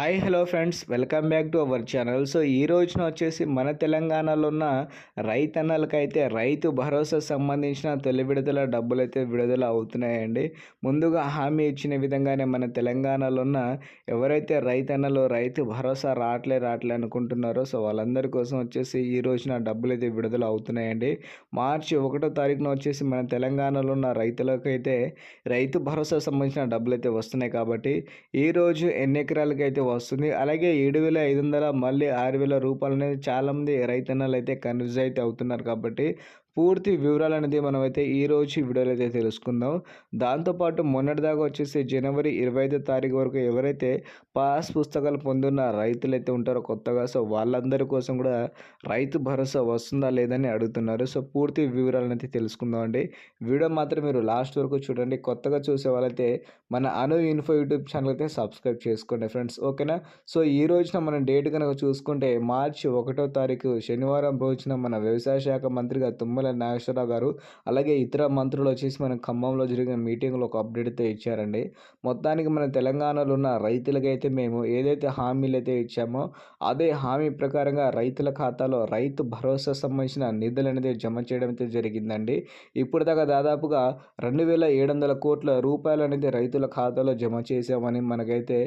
Hi hello friends. Welcome back to our channel. So ఈ రోజున వచ్చేసి మన తెలంగాణలో ఉన్న రైతన్నలకైతే రైతు భరోసా సంబంధించిన తొలి విడుదల డబ్బులు అయితే విడుదల అవుతున్నాయండి. ముందుగా హామీ ఇచ్చిన విధంగానే మన తెలంగాణలో ఉన్న ఎవరైతే రైతన్నలు రైతు భరోసా రావట్లే రావట్లే అనుకుంటున్నారో సో వాళ్ళందరి కోసం వచ్చేసి ఈ రోజున డబ్బులు అయితే విడుదల అవుతున్నాయండి. మార్చి ఒకటో తారీఖున వచ్చేసి మన తెలంగాణలో ఉన్న రైతులకైతే రైతు భరోసా సంబంధించిన డబ్బులు అయితే వస్తున్నాయి కాబట్టి ఈరోజు ఎన్ని ఎకరాలకి అయితే వస్తుంది. అలాగే ఏడు వేల ఐదు వందల మళ్ళీ ఆరు వేల రూపాయలు అనేది చాలామంది రైతన్నలు అయితే కన్ఫ్యూజ్ అయితే అవుతున్నారు కాబట్టి పూర్తి వివరాలు అనేది మనమైతే ఈ రోజు వీడియోలో అయితే తెలుసుకుందాం. దాంతోపాటు మొన్నటిదాకా వచ్చేసి జనవరి ఇరవై ఐదో తారీఖు వరకు ఎవరైతే పాస్ పుస్తకాలు పొందున్న రైతులు అయితే ఉంటారో కొత్తగా సో వాళ్ళందరి కోసం కూడా రైతు భరోసా వస్తుందా లేదని అడుగుతున్నారు. సో పూర్తి వివరాలను అయితే తెలుసుకుందాం అండి. వీడియో మాత్రం మీరు లాస్ట్ వరకు చూడండి. కొత్తగా చూసే వాళ్ళైతే మన అను ఇన్ఫో యూట్యూబ్ ఛానల్ అయితే సబ్స్క్రైబ్ చేసుకోండి ఫ్రెండ్స్. ఓకేనా? సో ఈ రోజున మనం డేట్ కనుక చూసుకుంటే మార్చి ఒకటో తారీఖు శనివారం రోజున మన వ్యవసాయ శాఖ మంత్రిగా తుమ్మల నాగేశ్వరరావు గారు అలాగే ఇతర మంత్రులు వచ్చేసి మన ఖమ్మంలో జరిగిన మీటింగ్లో ఒక అప్డేట్ అయితే ఇచ్చారండి. మొత్తానికి మన తెలంగాణలో ఉన్న రైతులకైతే మేము ఏదైతే హామీలు అయితే ఇచ్చామో అదే హామీ ప్రకారంగా రైతుల ఖాతాలో రైతు భరోసా సంబంధించిన నిధులు అనేది జమ చేయడం అయితే జరిగిందండి. ఇప్పుడు దాకా దాదాపుగా రెండు వేల ఏడు వందల కోట్ల రూపాయలు అనేది రైతుల ఖాతాలో జమ చేసామని మనకైతే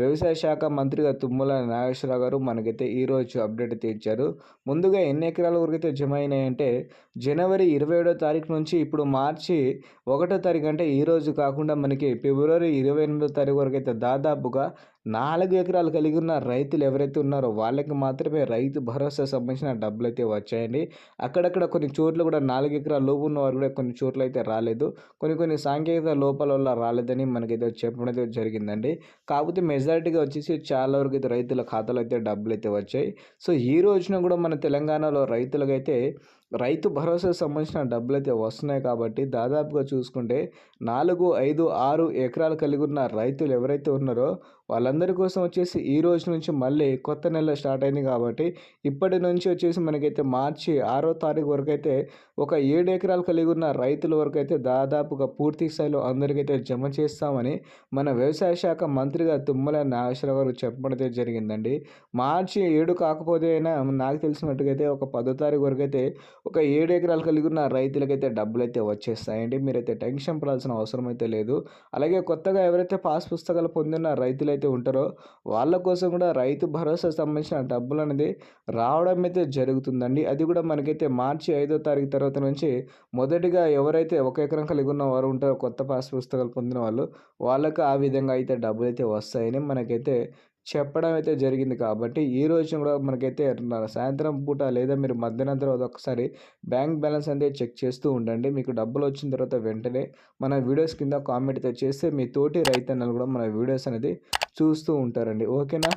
వ్యవసాయ శాఖ మంత్రిగా తుమ్మల నాగేశ్వరరావు గారు మనకైతే ఈరోజు అప్డేట్ అయితే ఇచ్చారు. ముందుగా ఎన్ని ఎకరాల వరకు అయితే జమ అయినాయంటే జనవరి ఇరవై ఏడో తారీఖు నుంచి ఇప్పుడు మార్చి ఒకటో తారీఖు అంటే ఈరోజు కాకుండా మనకి ఫిబ్రవరి ఇరవై ఎనిమిదో తారీఖు వరకు అయితే దాదాపుగా నాలుగు ఎకరాలు కలిగి ఉన్న రైతులు ఎవరైతే ఉన్నారో వాళ్ళకి మాత్రమే రైతు భరోసా సంబంధించిన డబ్బులు అయితే వచ్చాయండి. అక్కడక్కడ కొన్ని చోట్ల కూడా నాలుగు ఎకరాల లోపు ఉన్న వారు కూడా కొన్ని చోట్ల అయితే రాలేదు. కొన్ని కొన్ని సాంకేతిక లోపాల వల్ల రాలేదని మనకైతే చెప్పడం అయితే జరిగిందండి. కాకపోతే మెజారిటీగా వచ్చేసి చాలా వరకు అయితే రైతుల ఖాతాలో అయితే డబ్బులు అయితే వచ్చాయి. సో ఈ రోజున కూడా మన తెలంగాణలో రైతులకైతే రైతు భరోసా సంబంధించిన డబ్బులు అయితే వస్తున్నాయి కాబట్టి దాదాపుగా చూసుకుంటే నాలుగు ఐదు ఆరు ఎకరాలు కలిగి ఉన్న రైతులు ఎవరైతే ఉన్నారో వాళ్ళందరి కోసం వచ్చేసి ఈ రోజు నుంచి మళ్ళీ కొత్త నెల స్టార్ట్ అయింది కాబట్టి ఇప్పటి నుంచి వచ్చేసి మనకైతే మార్చి ఆరో తారీఖు వరకు అయితే ఒక ఏడు ఎకరాలు కలిగి ఉన్న రైతుల వరకు అయితే దాదాపుగా పూర్తి స్థాయిలో అందరికైతే జమ చేస్తామని మన వ్యవసాయ శాఖ మంత్రిగా తుమ్మల నాగేశ్వర గారు చెప్పడం అయితే జరిగిందండి. మార్చి ఏడు కాకపోతే అయినా నాకు తెలిసినట్టుగా అయితే ఒక పదో తారీఖు వరకు అయితే ఒక ఏడు ఎకరాలు కలిగి ఉన్న రైతులకైతే డబ్బులు అయితే వచ్చేస్తాయండి. మీరైతే టెన్షన్ పడాల్సిన అవసరం అయితే లేదు. అలాగే కొత్తగా ఎవరైతే పాస్ పుస్తకాలు పొందిన రైతులైతే అయితే ఉంటారో వాళ్ళ కోసం కూడా రైతు భరోసా సంబంధించిన డబ్బులు అనేది రావడం అయితే జరుగుతుందండి. అది కూడా మనకైతే మార్చి ఐదో తారీఖు తర్వాత నుంచి మొదటిగా ఎవరైతే ఒక ఎకరం కలిగి ఉన్న వారు ఉంటారో కొత్త పాస్ పుస్తకాలు పొందిన వాళ్ళు వాళ్ళకు ఆ విధంగా అయితే డబ్బులు అయితే వస్తాయని మనకైతే చెప్పడం అయితే జరిగింది కాబట్టి ఈ రోజు కూడా మనకైతే సాయంత్రం పూట లేదా మీరు మధ్యాహ్నం తర్వాత ఒకసారి బ్యాంక్ బ్యాలెన్స్ అనేది చెక్ చేస్తూ ఉండండి. మీకు డబ్బులు వచ్చిన తర్వాత వెంటనే మన వీడియోస్ కింద కామెంట్ అయితే చేస్తే మీ తోటి రైతన్నలు కూడా మన వీడియోస్ అనేది చూస్తూ ఉంటారండి. ఓకేనా?